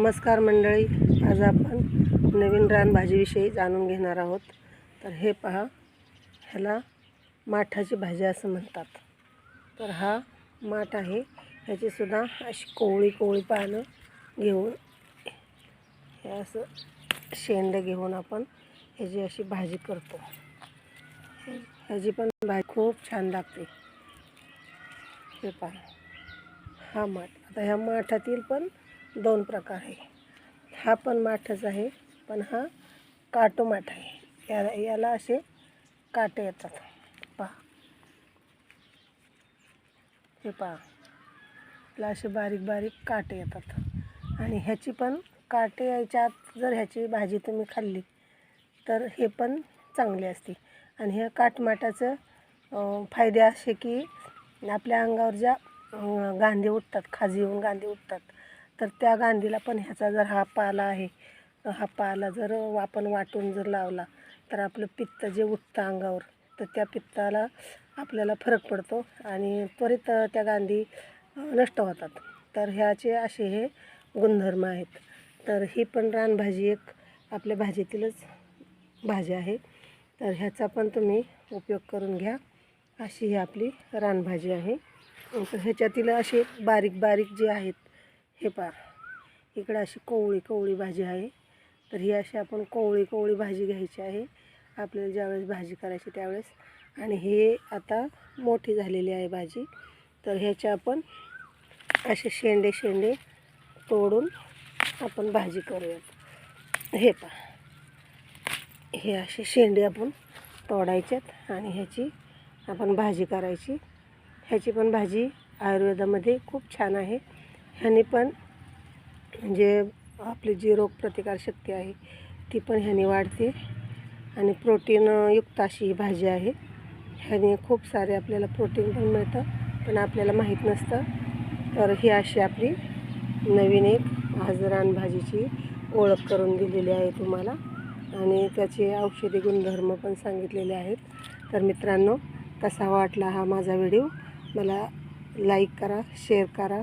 नमस्कार मंडळी आज आपण नवीन रानभाजीविषयी जाणून घेणार आहोत. तर हे पहा ह्याला माठाची भाजी असं म्हणतात. तर हा माठ आहे ह्याची सुद्धा अशी कोवळी कोवळी पानं घेऊन हे असं शेंड घेऊन आपण ह्याची अशी भाजी करतो. ह्याची पण भाजी खूप छान लागते. हे पहा हा माठ. आता ह्या माठातील पण दोन प्रकार आहे. हा पण माठच आहे पण हा काटो माठ आहे. याला याला असे काटे येतात. पहा. हे पहा. याला असे बारीक बारीक काटे येतात. आणि ह्याची पण काटे यायच्या आत जर ह्याची भाजी तुम्ही खाल्ली तर हे पण चांगले असते. आणि ह्या काटमाटाचं फायदे असे की आपल्या अंगावर ज्या गांधी उठतात खाजी येऊन गांधी उठतात तर त्या गांधीला पण ह्याचा जर हा पाला आहे हा पाला जर आपण वाटून जर लावला तर आपलं पित्त जे उठतं अंगावर तर त्या पित्ताला आपल्याला फरक पडतो आणि त्वरित त्या गांधी नष्ट होतात. तर ह्याचे असे हे गुणधर्म आहेत. तर ही पण रानभाजी एक आपल्या भाजीतीलच भाजी आहे. तर ह्याचा पण तुम्ही उपयोग करून घ्या. अशी ही आपली रानभाजी आहे. तर ह्याच्यातील असे बारीक बारीक जे आहेत हे पहा. इकडं अशी कोवळी कोवळी भाजी आहे. तर ही अशी आपण कोवळी कोवळी भाजी घ्यायची आहे. आपल्याला ज्यावेळेस भाजी करायची त्यावेळेस. आणि हे आता मोठी झालेली आहे भाजी. तर ह्याच्या आपण असे शेंडे शेंडे तोडून आपण भाजी करूयात. हे पहा. हे असे शेंडे आपण तोडायच्यात आणि ह्याची आपण भाजी करायची. ह्याची पण भाजी आयुर्वेदामध्ये खूप छान आहे. ह्याने पण म्हणजे आपली जी रोगप्रतिकारशक्ती आहे ती पण ह्याने वाढते. आणि प्रोटीनयुक्त अशी ही भाजी आहे. ह्याने खूप सारे आपल्याला प्रोटीन पण मिळतं पण आपल्याला माहीत नसतं. तर ही अशी आपली नवीन एक आज रानभाजीची ओळख करून दिलेली आहे तुम्हाला. आणि त्याचे औषधी गुणधर्म पण सांगितलेले आहेत. तर मित्रांनो कसा वाटला हा माझा व्हिडिओ? मला लाईक करा शेअर करा.